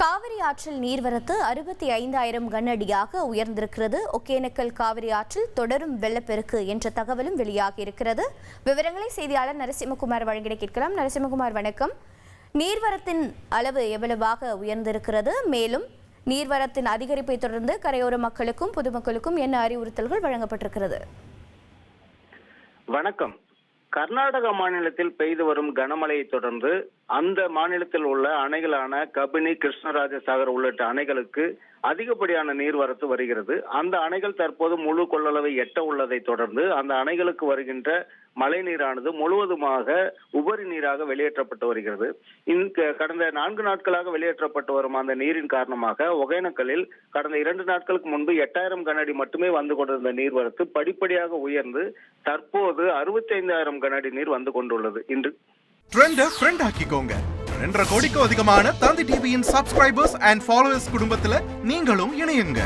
காவிரி ஆற்றில் நீர்வரத்து அறுபத்தி ஐந்தாயிரம் கனஅடியாக உயர்ந்திருக்கிறது. ஒகேனக்கல் காவிரி ஆற்றில் தொடரும் வெள்ளப்பெருக்கு என்ற தகவலும் வெளியாகி இருக்கிறது. விவரங்களை செய்தியாளர் நரசிம்மகுமார் வழங்கிட கேட்கலாம். நரசிம்மகுமார் வணக்கம். நீர்வரத்தின் அளவு எவ்வளவாக உயர்ந்திருக்கிறது? மேலும் நீர்வரத்தின் அதிகரிப்பை தொடர்ந்து கரையோர மக்களுக்கும் பொதுமக்களுக்கும் என்ன அறிவுறுத்தல்கள் வழங்கப்பட்டிருக்கிறது? வணக்கம். கர்நாடக மாநிலத்தில் பெய்து வரும் கனமழையை தொடர்ந்து அந்த மாநிலத்தில் உள்ள அணைகளான கபினி கிருஷ்ணராஜசாகர் உள்ளிட்ட அணைகளுக்கு அதிகப்படியான நீர்வரத்து வருகிறது. அந்த அணைகள் தற்போது முழு கொள்ளளவை எட்ட உள்ளதை தொடர்ந்து அந்த அணைகளுக்கு வருகின்ற மழை நீரானது முழுவதுமாக உபரி நீராக வெளியேற்றப்பட்டு வருகிறது. கடந்த நான்கு நாட்களாக வெளியேற்றப்பட்டு வரும் அந்த நீரின் காரணமாக ஒகேனக்கலில் கடந்த இரண்டு நாட்களுக்கு முன்பு எட்டாயிரம் கனஅடி மட்டுமே வந்து கொண்டிருந்த நீர்வரத்து படிப்படியாக உயர்ந்து தற்போது அறுபத்தி ஐந்தாயிரம் கனஅடி நீர் வந்து கொண்டுள்ளது. இன்று ஃப்ரெண்ட் ஆக்கிக்கோங்க. ரெண்டரை கோடிக்கும் அதிகமான தந்தி டிவியின் சப்ஸ்கிரைபர்ஸ் அண்ட் ஃபாலோவர்ஸ் குடும்பத்துல நீங்களும் இணையுங்க.